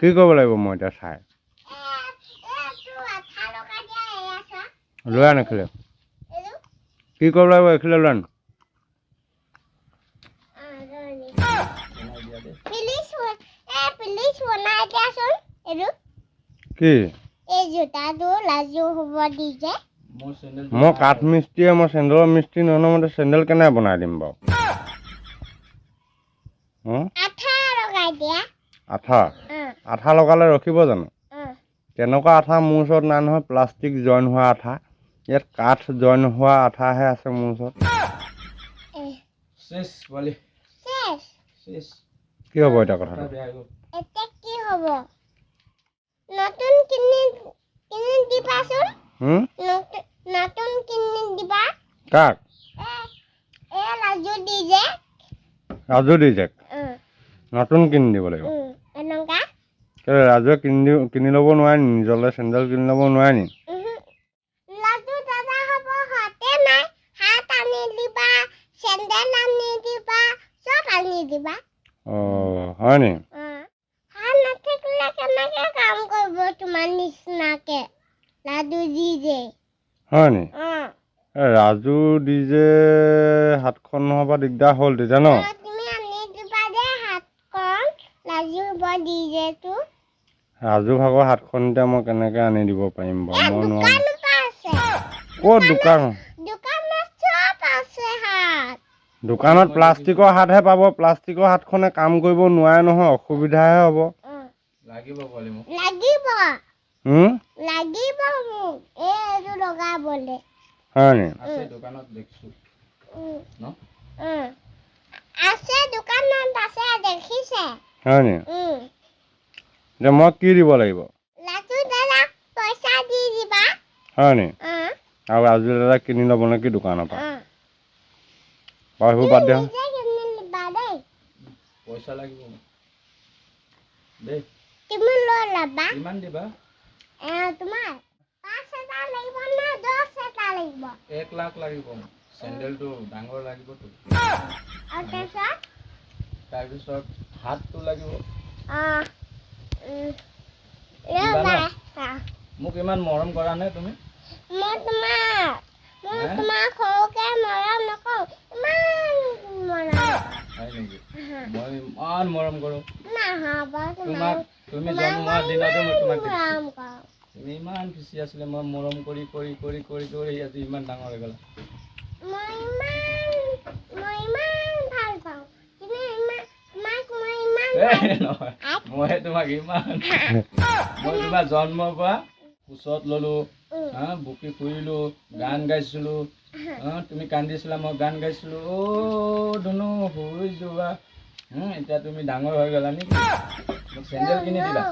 কি কৰিব লাগিব মই এতিয়া চাই? এ এইটো আঠা লগাই দিয়া এয়া চোৱা লৈ আন এইফালে এইটো কি কৰিব লাগিব এইফালে লৈ আন প্লিজ এ প্লিজ বনাই দিয়াচোন। এইটো কি? এই জোতাটো লাজু হ'ব দি মই কাঠ মিস্ত্ৰীয়ে মই চেণ্ডেলৰ মিস্ত্ৰী নহয় নহয়, মই চেণ্ডেল কেনেকৈ বনাই দিম বাৰু? আঠা আঠা? লগালে ৰখিব জানো? তেনেকুৱা আঠা? মোৰ ওচৰত নাই নহয় প্লাষ্টিক জইন হোৱা আঠা। ইয়াত কাঠ জইন হোৱা আঠাহে আছে মোৰ ওচৰত। এ। শেষ পোৱালি চেছ শেষ। কি হ'ব এতিয়া কথাটো? কি হ'ব? নতুন কিনি কিনি দিবাচোন হুম? নতুন কিনি দিবা। কাক? এ দি যে ৰাজু দি নতুন কিনি দিব লাগিব। কেলৈ ৰাজুৱে কিনি দি কিনি ল'ব নোৱাৰে নি? নিজলৈ চেণ্ডেল কিনি ল'ব নোৱাৰে নি? উহু। লাজু দাদা হ'ব হাতে নাই হাত আনি দিবা চেণ্ডেল আনি দিবা চব আনি দিবা অঁ হয় নি অঁ হাত নাথাকিলে কেনেকৈ কাম কৰিব তোমাৰ নিচিনাকে লাডু দি যে হয় নি ৰাজু যে হাতখন নহ'বা দিগদাৰ হ'ল তেতিয়া ন ৰাজু ভাগৰ হাতখন এতিয়া মই কেনেকৈ আনি দিব পাৰিম বাৰু? মই নোৱাৰোঁ। ক'ত দোকান? দোকানত প্লাষ্টিকৰ হাতহে পাব। প্লাষ্টিকৰ হাতখনে কাম কৰিব নোৱাৰে নহয় অসুবিধাহে হ'ব। লাগিব পোৱালি মোক। লাগিব। হুম? লাগিব মোক। এই এইটো লগাবলে হয় নি? আছে দোকানত দেখিছো। ন? আছে দোকানত আছে দেখিছে। হয় নি? এতিয়া মই কি দিব লাগিব? লাজু দাদাক পইচা দি দিবা। হয় নি? আৰু ৰাজু দাদা কিনি ল'ব নেকি দোকানৰ পৰা? বাৰু সেইবোৰ বাদ দিয়া। পইচা লাগিব দেই। তুমি লৈ ল'বা কিমান দিবা? তোমাৰ পাঁচ হাজাৰ লাগিব নে দহ হাজাৰ লাগিব? এক লাখ লাগিব। চেণ্ডেলটো ডাঙৰ লাগিবতো আৰু তাৰপিছত? তাৰপিছত হাতটো লাগিব? মোক ইমান মৰম কৰা নে তুমি? মই তোমাৰ মই হে? তোমাক সৰুকে মৰম নকৰোঁ ইমান মৰম। হয় নেকি? মই ইমান মৰম কৰোঁ। তোমাক তুমি তোমাক জন্ম হোৱাৰ দিনতে মই তোমাক দেখিছোঁ। মৰম কৰোঁ তুমি ইমান খুচি আছিলে মই মৰম কৰি কৰি কৰি কৰি কৰি আজি ইমান ডাঙৰ হৈ গ'লা। মই তোমাক ইমান মই তোমাৰ জন্মৰ পৰা কোচত ল'লোঁ হা বুকি ফুৰিলোঁ গান গাইছিলোঁ তুমি কান্দিছিলা মই গান গাইছিলোঁ অ' এতিয়া তুমি ডাঙৰ হৈ গ'লা নেকি মোক চেণ্ডেল কিনি দিবা.